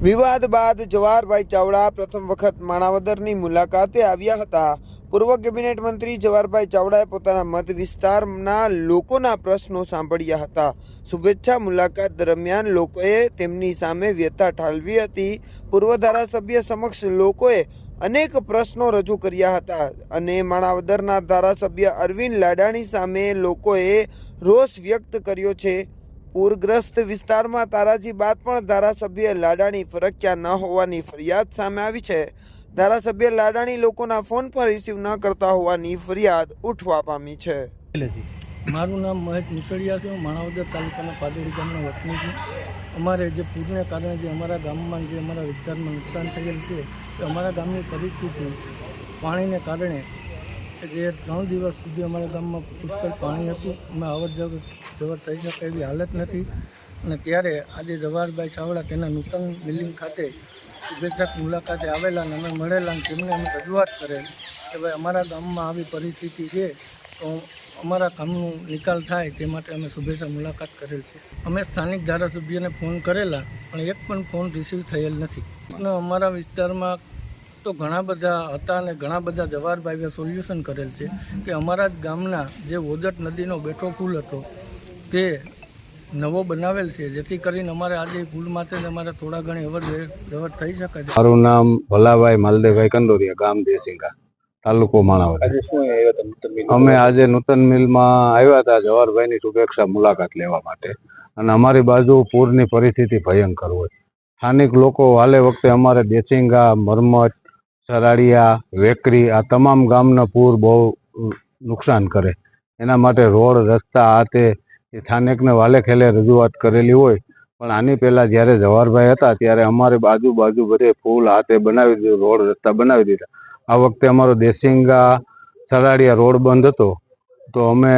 વિવાદ બાદ જવાહરભાઈ ચાવડા પ્રથમ વખત માણાવદરની મુલાકાતે આવ્યા હતા. પૂર્વ કેબિનેટ મંત્રી જવાહરભાઈ ચાવડાએ પોતાના મત વિસ્તારના લોકોના પ્રશ્નો સાંભળ્યા હતા. શુભેચ્છા મુલાકાત દરમિયાન લોકોએ તેમની સામે વ્યથા ઠાલવી હતી. પૂર્વ ધારાસભ્ય સમક્ષ લોકોએ અનેક પ્રશ્નો રજૂ કર્યા હતા અને માણાવદરના ધારાસભ્ય અરવિંદ લાડાણી સામે લોકોએ રોષ વ્યક્ત કર્યો છે. પૂરગ્રસ્ત વિસ્તારમાં તારાજી બાદ પણ ધારાસભ્ય લાડાણી ફરક્યા ન હોવાની ફરિયાદ સામે આવી છે. ધારાસભ્ય લાડાણી લોકોના ફોન પર રિસીવ ન કરતા હોવાની ફરિયાદ ઉઠવા પામી છે. મારું નામ મહેશ મુસળિયા છે. હું માણાવદર તાલુકાના પાદોડી ગામનો વતની છું. અમારે જે પૂરને કારણે જે અમારા ગામમાં જે અમારા વિસ્તારમાં નુકસાન થયેલ છે તે અમારા ગામની પરિસ્થિતિ પાણીને કારણે જે ત્રણ દિવસ સુધી અમારા ગામમાં પુષ્કળ પાણી હતું. અમે અવર જવર જવર થઈ શકે એવી હાલત નથી. અને ત્યારે આજે જવાહરભાઈ ચાવડા તેના નૂતન બિલ્ડિંગ ખાતે શુભેચ્છક મુલાકાતે આવેલા અને અમે મળેલા અને તેમને અમે રજૂઆત કરેલ કે ભાઈ અમારા ગામમાં આવી પરિસ્થિતિ છે તો અમારા કામનું નિકાલ થાય તે માટે અમે શુભેચ્છા મુલાકાત કરેલ છે. અમે સ્થાનિક ધારાસભ્યને ફોન કરેલા, પણ એક પણ ફોન રિસીવ થયેલ નથી. અને અમારા વિસ્તારમાં તો ઘણા બધા હતા અને ઘણા બધા જવાહરભાઈએ સોલ્યુશન કરેલ છે કે અમારા જ ગામના જે ઓજટ નદીનો બેઠો પુલ હતો તે નવો બનાવેલ છે જેથી કરીને અમારે આજે પુલ માટે અમારે થોડા ઘણી અવર જવર થઈ શકે છે. મારું નામ ભલાભાઈ માલદેવભાઈ કંદોરિયા ગામ દેસિંગા તાલુકો માણાવદર અમે આજે નૂતન મિલમાં આવ્યા હતા જવાહરભાઈની શુભેચ્છા મુલાકાત લેવા માટે. અને અમારી બાજુ પૂરની પરિસ્થિતિ ભયંકર હોય. સ્થાનિક લોકો હાલે વખતે અમારે દેસિંગા મરમત સરાડિયા વેકરી આ તમામ ગામના પૂર બહુ નુકસાન કરે. એના માટે રોડ, રસ્તા આ તે સ્થાનિકને વાલે ખેલે રજૂઆત કરેલી હોય. પણ આની પહેલાં જ્યારે જવાહરભાઈ હતા ત્યારે અમારે બાજુ બાજુ બધે ફૂલ હાથે બનાવી દીધું, રોડ, રસ્તા બનાવી દીધા. આ વખતે અમારો દેસિંગા સરાડિયા રોડ બંધ હતો. તો અમે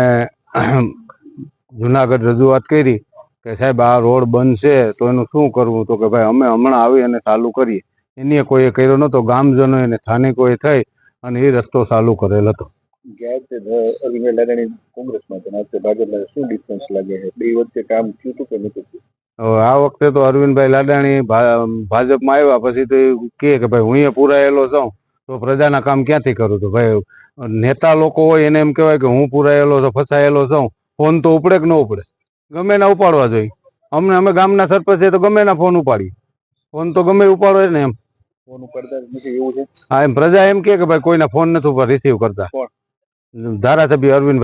જુનાગઢ રજૂઆત કરી કે સાહેબ આ રોડ બંધ છે, તો એનું શું કરવું? તો કે ભાઈ અમે હમણાં આવી અને ચાલુ કરીએ. એની કોઈએ કર્યો નહોતો ગામજનો એને સ્થાનિકોએ થઈ અને એ રસ્તો ચાલુ કરેલ હતો. અરવિંદ લાડાણી કોંગ્રેસમાં આ વખતે શું ડિફરન્સ લાગે છે? વચ્ચે કામ થયું કે નતું થયું? આ વખતે તો અરવિંદભાઈ લાડાણી ભાજપમાં આવ્યા પછી તો કહે કે ભાઈ હું પુરાયેલો છું તો પ્રજાના કામ ક્યાંથી કરું? તો ભાઈ નેતા લોકો હોય એને એમ કહેવાય કે હું પુરાયેલો છું ફસાયેલો છું ફોન તો ઉપડે કે ન ઉપડે? ગમે ના ઉપાડવા જોઈએ. અમને અમે ગામના સરપંચ તો ગમે ના ફોન ઉપાડીએ. ફોન તો ગમે ઉપાડો ને એમ. ફોન ઉપાડતા નથી એવું છે હા એમ પ્રજા એમ કે ભાઈ કોઈના ફોન નથી ઉપર રિસીવ કરતા? ધારાસભ્ય અરવિંદ